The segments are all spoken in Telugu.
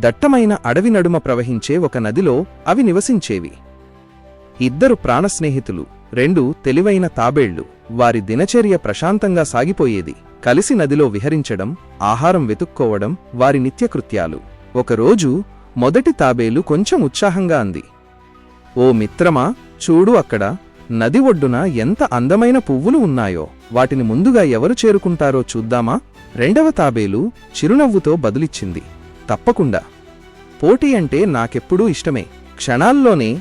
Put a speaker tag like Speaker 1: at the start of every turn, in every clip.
Speaker 1: దట్టమైన అడవి నడుమ ప్రవహించే ఒక నదిలో అవి నివసించేవి. ఇద్దరు ప్రాణస్నేహితులు రెండు తెలివైన తాబేళ్ళు వారి దినచర్య ప్రశాంతంగా సాగిపోయేది. కలిసి నదిలో విహరించడం ఆహారం వెతుక్కోవడం వారి నిత్యకృత్యాలు. ఒకరోజు మొదటి తాబేలు కొంచెం ఉత్సాహంగా అంది. ఓ మిత్రమా చూడు అక్కడ నది ఒడ్డున ఎంత అందమైన పువ్వులు ఉన్నాయో. వాటిని ముందుగా ఎవరు చేరుకుంటారో చూద్దామా? రెండవ తాబేలు చిరునవ్వుతో బదులిచ్చింది. తప్పకుండా. పోటీ అంటే నాకెప్పుడూ ఇష్టమే. క్షణాల్లోనే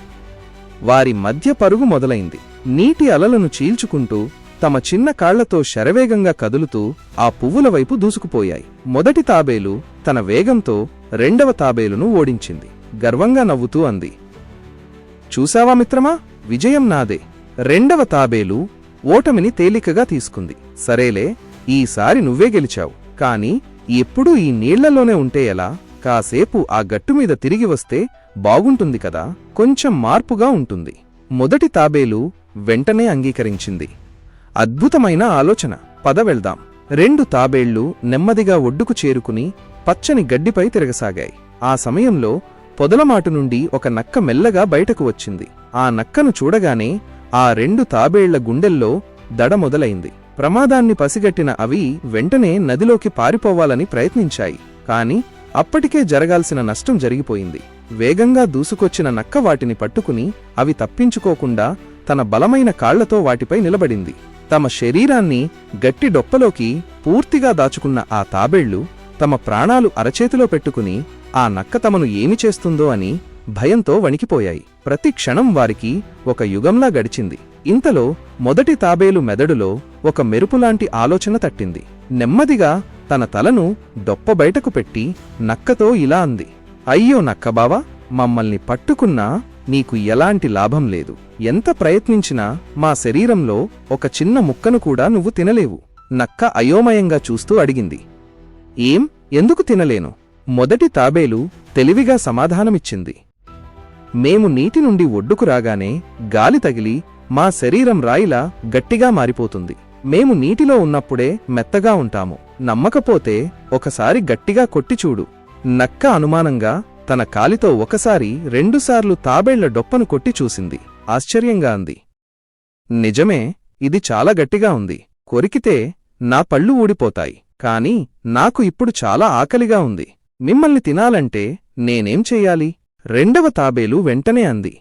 Speaker 1: వారి మధ్య పరుగు మొదలైంది. నీటి అలలను చీల్చుకుంటూ తమ చిన్న కాళ్ళతో శరవేగంగా కదులుతూ ఆ పువ్వుల వైపు దూసుకుపోయాయి. మొదటి తాబేలు తన వేగంతో రెండవ తాబేలును ఓడించింది. గర్వంగా నవ్వుతూ అంది చూసావా మిత్రమా? విజయం నాదే. రెండవ తాబేలు ఓటమిని తేలికగా తీసుకుంది. సరేలే ఈసారి నువ్వే గెలిచావు. కాని ఎప్పుడూ ఈ నీళ్ళలోనే ఉంటే ఎలా? కాసేపు ఆ గట్టుమీద తిరిగి వస్తే బాగుంటుంది కదా? కొంచెం మార్పుగా ఉంటుంది. మొదటి తాబేలు వెంటనే అంగీకరించింది. అద్భుతమైన ఆలోచన. పద వెళ్దాం. రెండు తాబేళ్ళు నెమ్మదిగా ఒడ్డుకు చేరుకుని పచ్చని గడ్డిపై తిరగసాగాయి. ఆ సమయంలో పొదలమాటు నుండి ఒక నక్క మెల్లగా బయటకు వచ్చింది. ఆ నక్కను చూడగానే ఆ రెండు తాబేళ్ళ గుండెల్లో దడ మొదలైంది. ప్రమాదాన్ని పసిగట్టిన అవి వెంటనే నదిలోకి పారిపోవాలని ప్రయత్నించాయి. కాని అప్పటికే జరగాల్సిన నష్టం జరిగిపోయింది. వేగంగా దూసుకొచ్చిన నక్క వాటిని పట్టుకుని అవి తప్పించుకోకుండా తన బలమైన కాళ్ళతో వాటిపై నిలబడింది. తమ శరీరాన్ని గట్టి డొప్పలోకి పూర్తిగా దాచుకున్న ఆ తాబేళ్ళు తమ ప్రాణాలు అరచేతిలో పెట్టుకుని ఆ నక్క తమను ఏమి చేస్తుందో అని భయంతో వణికిపోయాయి. ప్రతి క్షణం వారికి ఒక యుగంలా గడిచింది. ఇంతలో మొదటి తాబేలు మెదడులో ఒక మెరుపులాంటి ఆలోచన తట్టింది. నెమ్మదిగా తన తలను డొప్ప బయటకు పెట్టి నక్కతో ఇలా అంది. అయ్యో నక్కబావా మమ్మల్ని పట్టుకున్నా నీకు ఎలాంటి లాభం లేదు. ఎంత ప్రయత్నించినా మా శరీరంలో ఒక చిన్న ముక్కను కూడా నువ్వు తినలేవు. నక్క అయోమయంగా చూస్తూ అడిగింది. ఏం? ఎందుకు తినలేను? మొదటి తాబేలు తెలివిగా సమాధానమిచ్చింది. మేము నీటి నుండి ఒడ్డుకు రాగానే గాలి తగిలి మా శరీరం రాయిలా గట్టిగా మారిపోతుంది. మేము నీటిలో ఉన్నప్పుడే మెత్తగా ఉంటాము. నమ్మకపోతే ఒకసారి గట్టిగా కొట్టి చూడు. నక్క అనుమానంగా తన కాలితో ఒకసారి రెండుసార్లు తాబేళ్ళ డొప్పను కొట్టి చూసింది. ఆశ్చర్యంగా అంది. నిజమే ఇది చాలా గట్టిగా ఉంది. కొరికితే నా పళ్ళు ఊడిపోతాయి. కాని నాకు ఇప్పుడు చాలా ఆకలిగా ఉంది. మిమ్మల్ని తినాలంటే నేనేం చెయ్యాలి రెండవ తాబేలు వెంటనే అంది.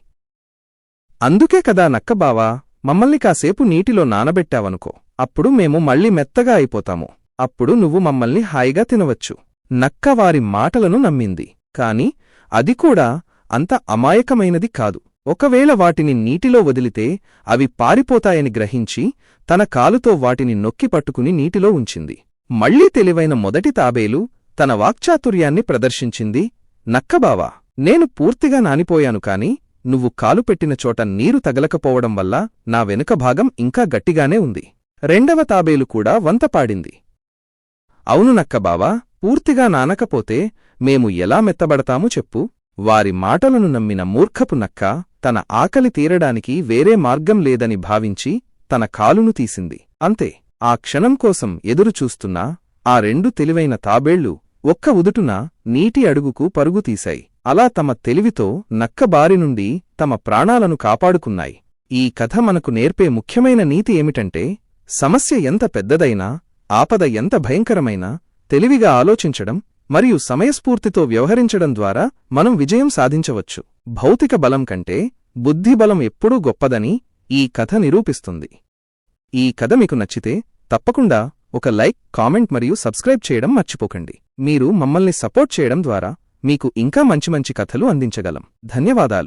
Speaker 1: అందుకే కదా నక్కబావా మమ్మల్ని కాసేపు నీటిలో నానబెట్టావనుకో అప్పుడు మేము మళ్ళీ మెత్తగా అయిపోతాము అప్పుడు నువ్వు మమ్మల్ని హాయిగా తినవచ్చు నక్క వారి మాటలను నమ్మింది. కాని అది కూడా అంత అమాయకమైనది కాదు. ఒకవేళ వాటిని నీటిలో వదిలితే అవి పారిపోతాయని గ్రహించి తన కాలుతో వాటిని నొక్కి పట్టుకుని నీటిలో ఉంచింది. మళ్ళీ తెలివైన మొదటి తాబేలు తన వాక్చాతుర్యాన్ని ప్రదర్శించింది నక్కబావా. నేను పూర్తిగా నానిపోయాను కాని నువ్వు కాలు పెట్టిన చోట నీరు తగలకపోవడం వల్ల నా వెనుక భాగం ఇంకా గట్టిగానే ఉంది. రెండవ తాబేలు కూడా వంతపాడింది అవును నక్కబావా పూర్తిగా నానకపోతే మేము ఎలా మెత్తబడతాము చెప్పు. వారి మాటలను నమ్మిన మూర్ఖపు నక్క తన ఆకలి తీరడానికి వేరే మార్గం లేదని భావించి తన కాలును తీసింది. అంతే ఆ క్షణం కోసం ఎదురుచూస్తున్నా ఆ రెండు తెలివైన తాబేళ్ళు ఒక్క ఉదుటున నీటి అడుగుకు పరుగుతీశాయి అలా తమ తెలివితో నక్క బారి నుండి తమ ప్రాణాలను కాపాడుకున్నాయి. ఈ కథ మనకు నేర్పే ముఖ్యమైన నీతి ఏమిటంటే సమస్య ఎంత పెద్దదైనా ఆపద ఎంత భయంకరమైనా తెలివిగా ఆలోచించడం మరియు సమయస్ఫూర్తితో వ్యవహరించడం ద్వారా మనం విజయం సాధించవచ్చు. భౌతిక బలం కంటే బుద్ధిబలం ఎప్పుడూ గొప్పదని ఈ కథ నిరూపిస్తుంది. ఈ కథ మీకు నచ్చితే తప్పకుండా ఒక లైక్ కామెంట్ మరియు సబ్స్క్రైబ్ చేయడం మర్చిపోకండి. మీరు మమ్మల్ని సపోర్ట్ చేయడం ద్వారా మీకు ఇంకా మంచి మంచి కథలు అందించగలం. ధన్యవాదాలు.